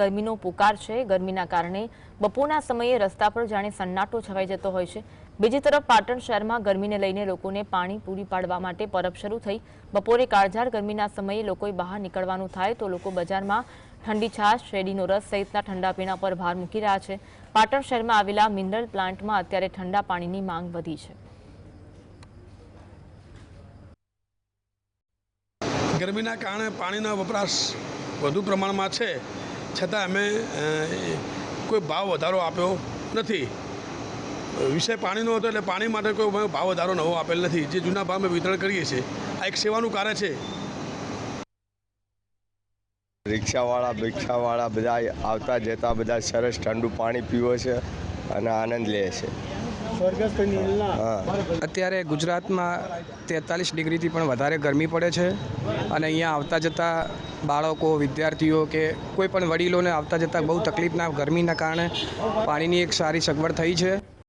ગરમીનો પુકાર છે. ગરમીના કારણે બપોરના સમયે રસ્તા પર જાણે સન્નાટો છવાઈ જતો હોય છે. બીજી તરફ પાટણ શહેરમાં ગરમીને લઈને લોકોને પાણી પૂરી પાડવા માટે પરબ શરૂ થઈ. બપોરે કાળઝાળ ગરમીના સમયે લોકોએ બહાર નીકળવાનું થાય તો લોકો બજારમાં ઠંડી છાશ, શેરડીનો રસ સહિતના ઠંડા પીણા પર ભાર મૂકી રહ્યા છે. પાટણ શહેરમાં આવેલા મિનરલ પ્લાન્ટમાં અત્યારે ઠંડા પાણીની માંગ વધી છે. ગરમીના કારણે પાણીનો વપરાશ વધુ પ્રમાણમાં છે. છતાં અમે કોઈ ભાવ વધારો આપ્યો નથી. વિષય પાણીનો હતો એટલે પાણી માટે કોઈ ભાવ વધારો નવો આપેલ નથી. જે જૂના ભાવ અમે વિતરણ કરીએ છીએ આ એક સેવાનું કાર્ય છે. રિક્ષાવાળા ભિક્ષાવાળા બધા આવતા જતા બધા સરસ ઠંડુ પાણી પીવે છે અને આનંદ લે છે. અત્યારે ગુજરાતમાં તેતાલીસ ડિગ્રીથી પણ વધારે ગરમી પડે છે અને અહીંયા આવતા જતા બાળકો, વિદ્યાર્થીઓ કે કોઈ પણ વડીલોને આવતા જતાં બહુ તકલીફના, ગરમીના કારણે પાણીની એક સારી સગવડ થઈ છે.